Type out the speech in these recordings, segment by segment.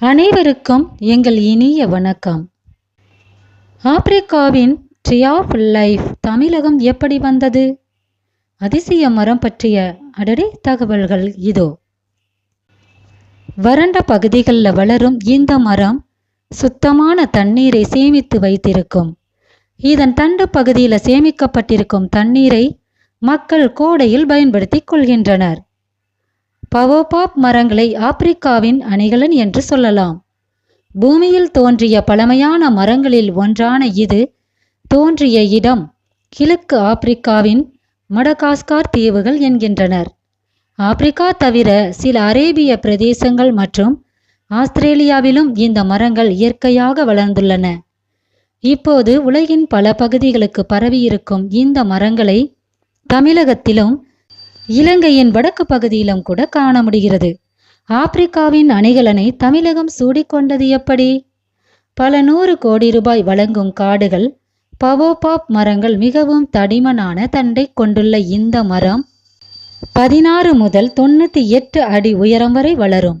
அனைவருக்கும் எங்கள் இனிய வணக்கம். ஆப்பிரிக்காவின் ட்ரீ ஆஃப் லைஃப் தமிழகம் எப்படி வந்தது? அதிசய மரம் பற்றிய அடடே தகவல்கள் இதோ. வறண்ட பகுதிகளில் வளரும் இந்த மரம் சுத்தமான தண்ணீரை சேமித்து வைத்திருக்கும். இதன் தண்டு பகுதியில் சேமிக்கப்பட்டிருக்கும் தண்ணீரை மக்கள் கோடையில் பயன்படுத்திக் கொள்கின்றனர். பவோபாப் மரங்களை ஆப்பிரிக்காவின் அணிகலன் என்று சொல்லலாம். பூமியில் தோன்றிய பழமையான மரங்களில் ஒன்றான இது தோன்றிய இடம் கிழக்கு ஆப்பிரிக்காவின் மடகாஸ்கார் தீவுகள் என்கின்றனர். ஆப்பிரிக்கா தவிர சில அரேபிய பிரதேசங்கள் மற்றும் ஆஸ்திரேலியாவிலும் இந்த மரங்கள் இயற்கையாக வளர்ந்துள்ளன. இப்போது உலகின் பல பகுதிகளுக்கு பரவியிருக்கும் இந்த மரங்களை தமிழகத்திலும் இலங்கையின் வடக்கு பகுதியிலும் கூட காண முடிகிறது. ஆப்பிரிக்காவின் அணிகலனை தமிழகம் சூடிக்கொண்டது எப்படி? பல நூறு கோடி ரூபாய் வழங்கும் காடுகள் பவோபாப் மரங்கள் மிகவும் தடிமனான தண்டை கொண்டுள்ள இந்த மரம் பதினாறு முதல் தொண்ணூற்றி எட்டு அடி உயரம் வரை வளரும்.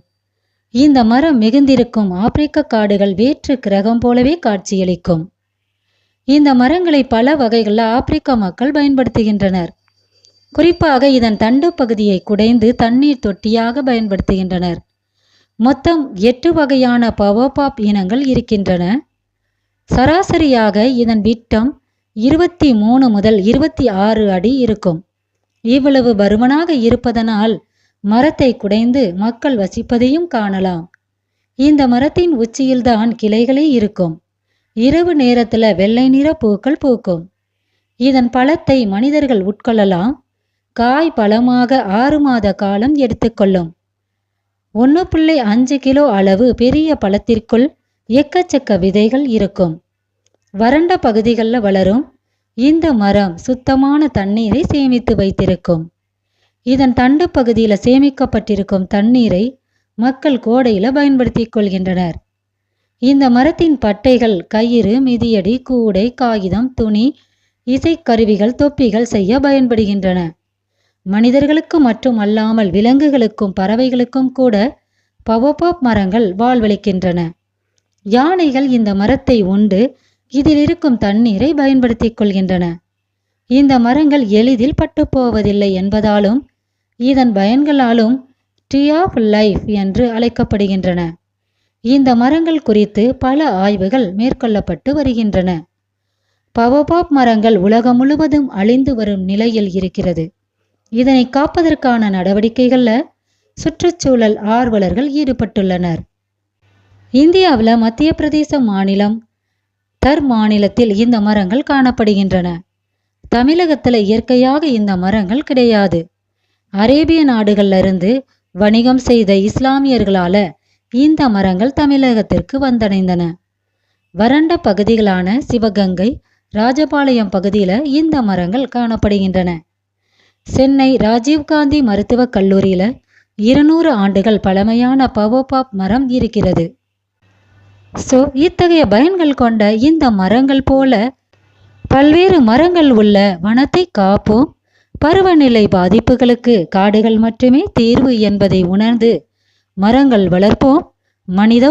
இந்த மரம் மிகுந்திருக்கும் ஆப்பிரிக்க காடுகள் வேற்று கிரகம் போலவே காட்சியளிக்கும். இந்த மரங்களை பல வகைகளில் ஆப்பிரிக்க மக்கள் பயன்படுத்துகின்றனர். குறிப்பாக இதன் தண்டு பகுதியை குடைந்து தண்ணீர் தொட்டியாக பயன்படுத்துகின்றனர். மொத்தம் எட்டு வகையான பவோபாப் இனங்கள் இருக்கின்றன. சராசரியாக இதன் விட்டம் இருபத்தி மூணு முதல் இருபத்தி ஆறு அடி இருக்கும். இவ்வளவு பருமனாக இருப்பதனால் மரத்தை குடைந்து மக்கள் வசிப்பதையும் காணலாம். இந்த மரத்தின் உச்சியில்தான் கிளைகளே இருக்கும். இரவு நேரத்துல வெள்ளை நிற பூக்கள் பூக்கும். இதன் பழத்தை மனிதர்கள் உட்கொள்ளலாம். காய் பழமாக ஆறு மாத காலம் எடுத்துக்கொள்ளும். ஒன்று புள்ளி அஞ்சு கிலோ அளவு பெரிய பழத்திற்குள் எக்கச்சக்க விதைகள் இருக்கும். வறண்ட பகுதிகளில் வளரும். இந்த மரம் சுத்தமான தண்ணீரை சேமித்து வைத்திருக்கும். இதன் தண்டு பகுதியில் சேமிக்கப்பட்டிருக்கும் தண்ணீரை மக்கள் கோடையில் பயன்படுத்தி கொள்கின்றனர். இந்த மரத்தின் பட்டைகள் கயிறு மிதியடி கூடை காகிதம் துணி இசைக்கருவிகள் தொப்பிகள் செய்ய பயன்படுகின்றன. மனிதர்களுக்கு மட்டும் அல்லாமல் விலங்குகளுக்கும் பறவைகளுக்கும் கூட பவோபாப் மரங்கள் வாழ்வளிக்கின்றன. யானைகள் இந்த மரத்தை உண்டு இதில் இருக்கும் தண்ணீரை பயன்படுத்திக் கொள்கின்றன. இந்த மரங்கள் எளிதில் பட்டுப்போவதில்லை என்பதாலும் இதன் பயன்களாலும் ட்ரீ ஆஃப் லைஃப் என்று அழைக்கப்படுகின்றன. இந்த மரங்கள் குறித்து பல ஆய்வுகள் மேற்கொள்ளப்பட்டு வருகின்றன. பவோபாப் மரங்கள் உலகம் முழுவதும் அழிந்து வரும் நிலையில் இருக்கிறது. இதனை காப்பதற்கான நடவடிக்கைகளில் சுற்றுச்சூழல் ஆர்வலர்கள் ஈடுபட்டுள்ளனர். இந்தியாவில் மத்திய பிரதேச மாநிலம் தர் மாநிலத்தில் இந்த மரங்கள் காணப்படுகின்றன. தமிழகத்தில் இயற்கையாக இந்த மரங்கள் கிடையாது. அரேபிய நாடுகளிலிருந்து வணிகம் செய்த இஸ்லாமியர்களால இந்த மரங்கள் தமிழகத்திற்கு வந்தடைந்தன. வறண்ட பகுதிகளான சிவகங்கை ராஜபாளையம் பகுதியில் இந்த மரங்கள் காணப்படுகின்றன. சென்னை ராஜீவ்காந்தி மருத்துவக் கல்லூரியில் இருநூறு ஆண்டுகள் பழமையான பவோபாப் மரம் இருக்கிறது. ஸோ இத்தகைய பயன்கள் கொண்ட இந்த மரங்கள் போல பல்வேறு மரங்கள் உள்ள வனத்தை காப்போம். பருவநிலை பாதிப்புகளுக்கு காடுகள் மட்டுமே தீர்வு என்பதை உணர்ந்து மரங்கள் வளர்ப்போம். மனித